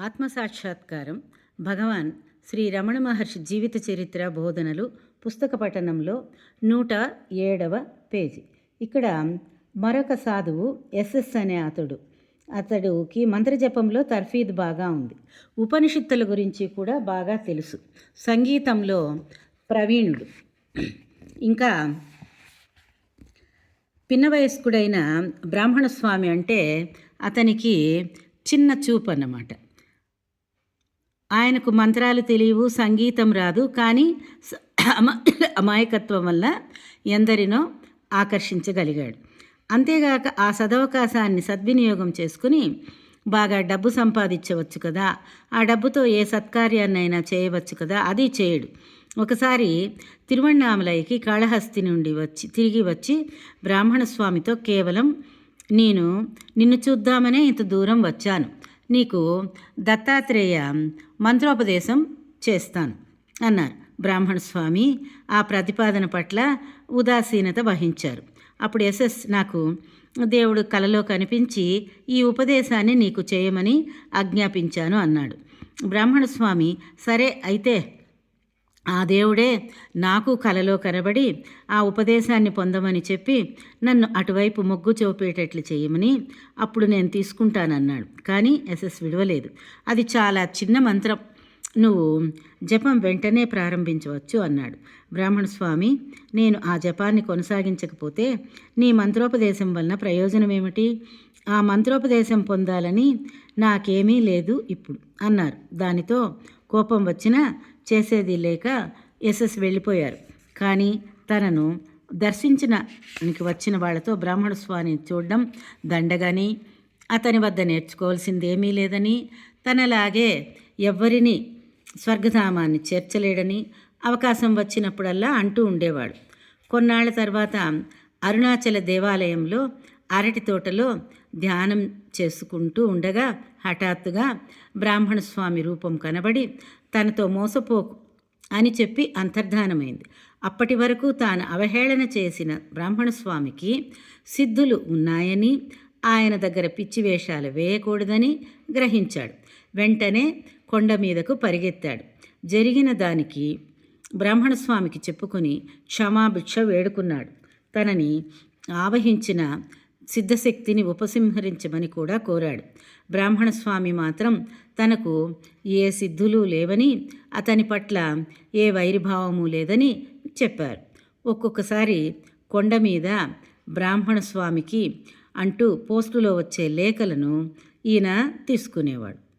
ఆత్మసాక్షాత్కారం భగవాన్ శ్రీ రమణ మహర్షి జీవిత చరిత్ర బోధనలు పుస్తక పఠనంలో నూట ఏడవ పేజీ. ఇక్కడ మరొక సాధువు ఎస్ఎస్ అనే అతడు. అతడుకి మంత్రజపంలో తర్ఫీద్ బాగా ఉంది. ఉపనిషత్తుల గురించి కూడా బాగా తెలుసు. సంగీతంలో ప్రవీణుడు. ఇంకా పిన్న వయస్కుడైన బ్రాహ్మణ స్వామి అంటే అతనికి చిన్న చూపు అన్నమాట. ఆయనకు మంత్రాలు తెలియవు సంగీతం రాదు కానీ అమాయకత్వం వల్ల ఎందరినో ఆకర్షించగలిగాడు. అంతేగాక ఆ సదవకాశాన్ని సద్వినియోగం చేసుకుని బాగా డబ్బు సంపాదించవచ్చు కదా ఆ డబ్బుతో ఏ సత్కార్యాన్నైనా చేయవచ్చు కదా అది చేయడు. ఒకసారి తిరువణ్ణామలైకి కాళహస్తి నుండి వచ్చి తిరిగి వచ్చి బ్రాహ్మణ స్వామితో కేవలం నేను నిన్ను చూద్దామనే ఇంత దూరం వచ్చాను. నీకు దత్తాత్రేయ మంత్రోపదేశం చేస్తాను అన్నారు. బ్రాహ్మణ స్వామి ఆ ప్రతిపాదన పట్ల ఉదాసీనత వహించారు. అప్పుడు ఎస్ఎస్ నాకు దేవుడు కలలో కనిపించి ఈ ఉపదేశాన్ని నీకు చేయమని ఆజ్ఞాపించాను అన్నాడు. బ్రాహ్మణ స్వామి సరే అయితే ఆ దేవుడే నాకు కలలో కనబడి ఆ ఉపదేశాన్ని పొందమని చెప్పి నన్ను అటువైపు మొగ్గు చూపేటట్లు చేయమని అప్పుడు నేను తీసుకుంటానన్నాడు. కానీ ఎస్ఎస్ విడవలేదు. అది చాలా చిన్న మంత్రం. నువ్వు జపం వెంటనే ప్రారంభించవచ్చు అన్నాడు. బ్రాహ్మణ స్వామి నేను ఆ జపాన్ని కొనసాగించకపోతే నీ మంత్రోపదేశం వలన ప్రయోజనం ఏమిటి? ఆ మంత్రోపదేశం పొందాలని నాకేమీ లేదు ఇప్పుడు అన్నారు. దానితో కోపం వచ్చినా చేసేది లేక ఎస్ఎస్ వెళ్ళిపోయారు. కానీ తనను దర్శించడానికి వచ్చిన వాళ్ళతో బ్రాహ్మణ స్వామిని చూడడం దండగని అతని వద్ద నేర్చుకోవాల్సింది ఏమీ లేదని తనలాగే ఎవ్వరిని స్వర్గధామాన్ని చేర్చలేడని అవకాశం వచ్చినప్పుడల్లా అంటూ ఉండేవాడు. కొన్నాళ్ళ తర్వాత అరుణాచల దేవాలయంలో అరటి తోటలో ధ్యానం చేసుకుంటూ ఉండగా హఠాత్తుగా బ్రాహ్మణ స్వామి రూపం కనబడి తనతో మోసపోకు అని చెప్పి అంతర్ధానమైంది. అప్పటి వరకు తాను అవహేళన చేసిన బ్రాహ్మణ స్వామికి సిద్ధులు ఉన్నాయని ఆయన దగ్గర పిచ్చి వేషాలు వేయకూడదని గ్రహించాడు. వెంటనే కొండ మీదకు పరిగెత్తాడు. జరిగిన దానికి బ్రాహ్మణ స్వామికి చెప్పుకొని క్షమాభిక్ష వేడుకున్నాడు. తనని ఆవహించిన సిద్ధశక్తిని ఉపసంహరించమని కూడా కోరాడు. బ్రాహ్మణస్వామి మాత్రం తనకు ఏ సిద్ధులు లేవని అతని పట్ల ఏ వైరిభావము లేదని చెప్పారు. ఒక్కొక్కసారి కొండ మీద బ్రాహ్మణ స్వామికి అంటూ పోస్టులో వచ్చే లేఖలను ఈయన తీసుకునేవాడు.